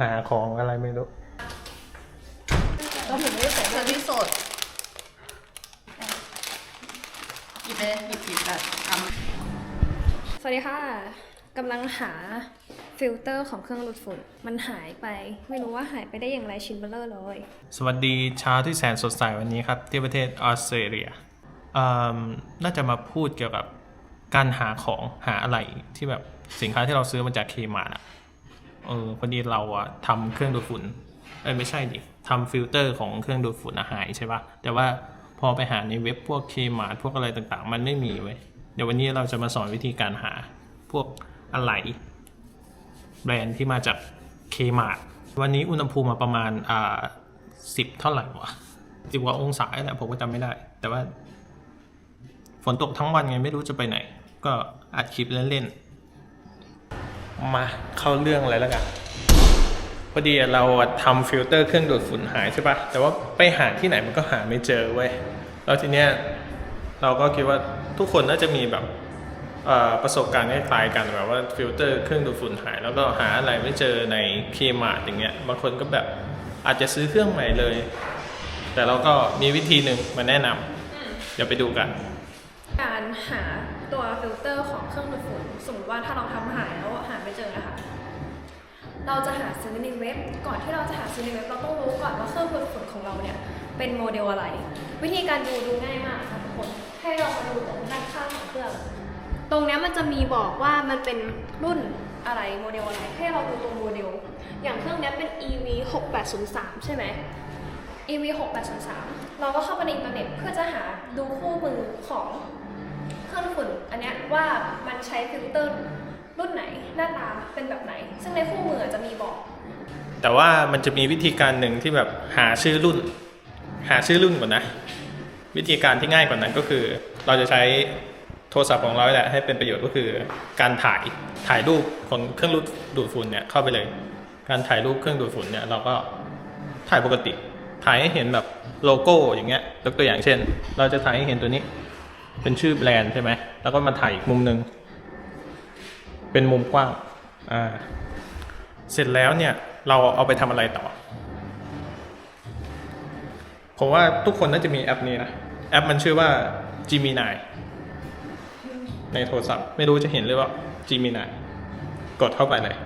หาของอะไรไม่รู้เราถึงไม่ได้ใส่เธอที่สดหยิบเลยหยิบหยิบแบบทสวัสดีค่ะกำลังหาฟิลเตอร์ของเครื่องดูดฝุ่น มันหายไป ไม่รู้ว่าหายไปได้อย่างไรชิ้นเบลเลอร์เลย สวัสดีเช้าที่แสนสดใสวันนี้ครับ ที่ประเทศออสเตรเลียอืมน่าจะมาพูดเกี่ยวกับการหาของหาอะไรที่แบบสินค้าที่เราซื้อมาจากเคมาร์อะ เออพอดีเราอะทำเครื่องดูดฝุ่นเอ้ยไม่ใช่ดิทำฟิลเตอร์ของเครื่องดูดฝุ่นอะหายใช่ปะแต่ว่าพอไปหาในเว็บพวกเคมาร์พวกอะไรต่างๆ มันไม่มีเว้ยเดี๋ยววันนี้เราจะมาสอนวิธีการหาพวกอะไรแบรนด์ที่มาจากเคมาร์วันนี้อุณหภูมิมาประมาณอ่าสิบเท่าไหร่วะสิบกว่าองศาแหละผมก็จำไม่ได้ แต่ว่า ฝนตกทั้งวันไงไม่รู้จะไปไหน ก็อัดคลิปเล่นๆ มาเข้าเรื่องอะไรแล้วกันพอดีเราทำฟิลเตอร์เครื่องดูดฝุ่นหายใช่ปะแต่ว่าไปหาที่ไหนมันก็หาไม่เจอเว้ยแล้วทีเนี้ยเราก็คิดว่าทุกคนน่าจะมีแบบประสบการณ์คล้ายๆกันแบบว่าฟิลเตอร์เครื่องดูดฝุ่นหาย แล้วก็หาอะไรไม่เจอในเคมาร์อย่างเงี้ยบางคนก็แบบอาจจะซื้อเครื่องใหม่เลย แต่เราก็มีวิธีหนึ่งมาแนะนำเดี๋ยวไปดูกัน การหาตัวฟิลเตอร์ของเครื่องดูดฝุ่นสมมติว่าถ้าเราทำหายแล้วหาไม่เจอนะคะเราจะหาซื้อในเว็บ ก่อนที่เราจะหาซื้อในเว็บเราต้องรู้ก่อนว่าเครื่องดูดฝุ่นของเราเนี่ยเป็นโมเดลอะไร วิธีการดูดูง่ายมากค่ะทุกคนให้เรามาดูตรงด้านข้างของเครื่อง ตรงนี้มันจะมีบอกว่ามันเป็นรุ่นอะไรโมเดลอะไรให้เราดูตรงโมเดล อย่างเครื่องนี้เป็น EV 6803ใช่ไหม EV 6803เราก็เข้าไปในอินเทอร์เน็ตเพื่อจะหาดูคู่มือของ เครื่องดูดฝุ่นอันเนี้ยว่ามันใช้ฟิลเตอร์รุ่นไหนหน้าตาเป็นแบบไหน ซึ่งในคู่มือจะมีบอก แต่ว่ามันจะมีวิธีการหนึ่งที่แบบหาชื่อรุ่น หาชื่อรุ่นก่อนนะ วิธีการที่ง่ายกว่านั้นก็คือ เราจะใช้โทรศัพท์ของเราแหละให้เป็นประโยชน์ก็คือ การถ่ายถ่ายรูปของเครื่องดูดฝุ่นเนี่ยเข้าไปเลย การถ่ายรูปเครื่องดูดฝุ่นเนี่ยเราก็ถ่ายปกติ ถ่ายให้เห็นแบบโลโก้อย่างเงี้ยยกตัวอย่างเช่น เราจะถ่ายให้เห็นตัวนี้ เป็นชื่อแบรนด์ใช่ไหม แล้วก็มาถ่ายอีกมุมหนึ่ง เป็นมุมกว้าง อ่า เสร็จแล้วเนี่ย เราเอาไปทำอะไรต่อ ผมว่าทุกคนน่าจะมีแอปนี้นะ แอปมันชื่อว่า Gemini ในโทรศัพท์ ไม่รู้จะเห็นหรือเปล่า Gemini กดเข้าไปเลย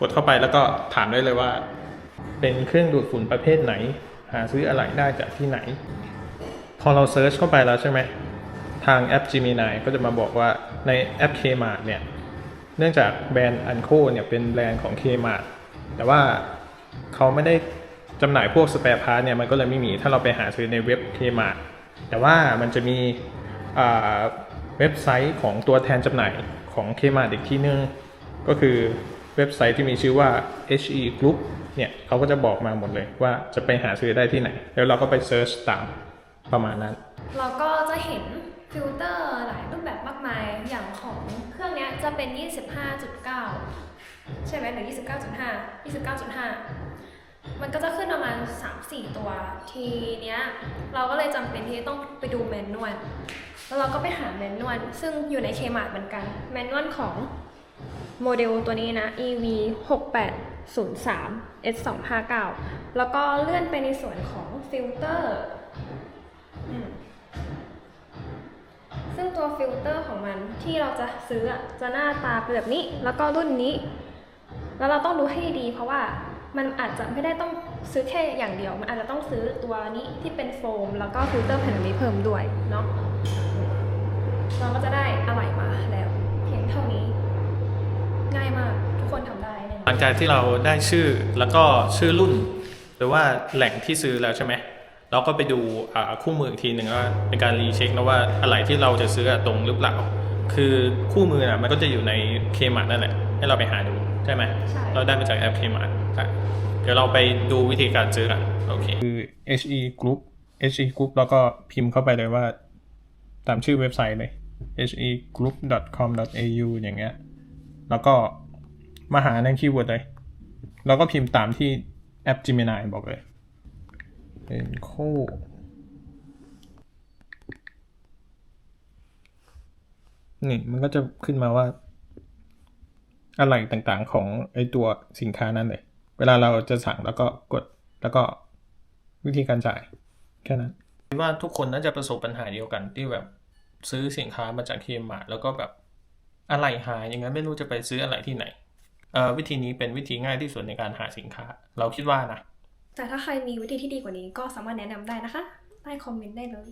กดเข้าไปแล้วก็ถามได้เลยว่า เป็นเครื่องดูดฝุ่นประเภทไหน หาซื้ออะไรได้จากที่ไหน พอเราเซิร์ชเข้าไปแล้วใช่ไหม ทางแอป Gemini ก็จะมาบอกว่าในแอป Kmart เนี่ย เนื่องจากแบรนด์อันโคเนี่ยเป็นแบรนด์ของ Kmart แต่ว่าเขาไม่ได้จำหน่ายพวกสเปร e พาร์ทเนี่ยมันก็เลยไม่มีถ้าเราไปหาซื้อในเว็บ Kmart แต่ว่ามันจะมีเว็บไซต์ของตัวแทนจำหน่ายของ Kmart อีกที่นึง ก็คือเว็บไซต์ที่มีชื่อว่า HE Group เนี่ยเขาก็จะบอกมาหมดเลยว่าจะไปหาซื้อได้ที่ไหน แล้วเราก็ไปเซิร์ชตามประมาณนั้น เราก็จะเห็น ฟิลเตอร์หลายรูปแบบมากมาย อย่างของเครื่องนี้จะเป็น 25.9 ใช่ไหมหรือ 29.5 29.5 มันก็จะขึ้นประมาณ 3-4 ตัว ทีเนี้ยเราก็เลยจำเป็นที่ต้องไปดูแมนนวล แล้วเราก็ไปหาแมนนวล ซึ่งอยู่ในเคมาร์ดเหมือนกัน แมนนวลของโมเดลตัวนี้นะ EV 6803 S 259 แล้วก็เลื่อนไปในส่วนของฟิลเตอร์ ฟิลเตอร์ของมันที่เราจะซื้อจะหน้าตาเป็นแบบนี้ แล้วก็รุ่นนี้ แล้วเราต้องดูให้ดี เพราะว่ามันอาจจะไม่ได้ต้องซื้อแค่อย่างเดียว มันอาจจะต้องซื้อตัวนี้ที่เป็นโฟม แล้วก็ฟิลเตอร์แผ่นนี้เพิ่มด้วยเนาะเราก็จะได้อะไรมาแล้วเพียงเท่านี้ ง่ายมากทุกคนทำได้หลังจากที่เราได้ชื่อแล้วก็ชื่อรุ่น หรือว่าแหล่งที่ซื้อแล้วใช่ไหม เราก็ไปดูอ่าคู่มืออีกทีหนึ่งว่าเป็นการรีเช็คนะว่าอะไรที่เราจะซื้ออะตรงหรือเปล่า คือคู่มือน่ะมันก็จะอยู่ในเคมาร์นั่นแหละ ให้เราไปหาดูใช่ไหมใช่เราได้มาจากแอปเคมาร์ใช่เดี๋ยวเราไปดูวิธีการซื้อกันโอเคคือ HE Group HE Group แล้วก็พิมพ์เข้าไปเลยว่า ตามชื่อเว็บไซต์เลย hegroup.com.au อย่างเงี้ย แล้วก็มาหาในคีย์เวิร์ดเลย แล้วก็พิมพ์ตามที่แอป Gemini บอกเลย เป็นโคนี่มันก็จะขึ้นมาว่า อะไรต่างๆของไอตัวสินค้านั้นเลย เวลาเราจะสั่งแล้วก็กดแล้วก็วิธีการจ่ายแค่นั้นคิดว่าทุกคนน่าจะประสบปัญหาเดียวกันที่แบบซื้อสินค้ามาจากเคมาแล้วก็แบบอะไรหายอย่างนั้นไม่รู้จะไปซื้ออะไรที่ไหนเอ่อวิธีนี้เป็นวิธีง่ายที่สุดในการหาสินค้า เราคิดว่านะ แต่ถ้าใครมีวิธีที่ดีกว่านี้ก็สามารถแนะนำได้นะคะ ใต้คอมเมนต์ได้เลย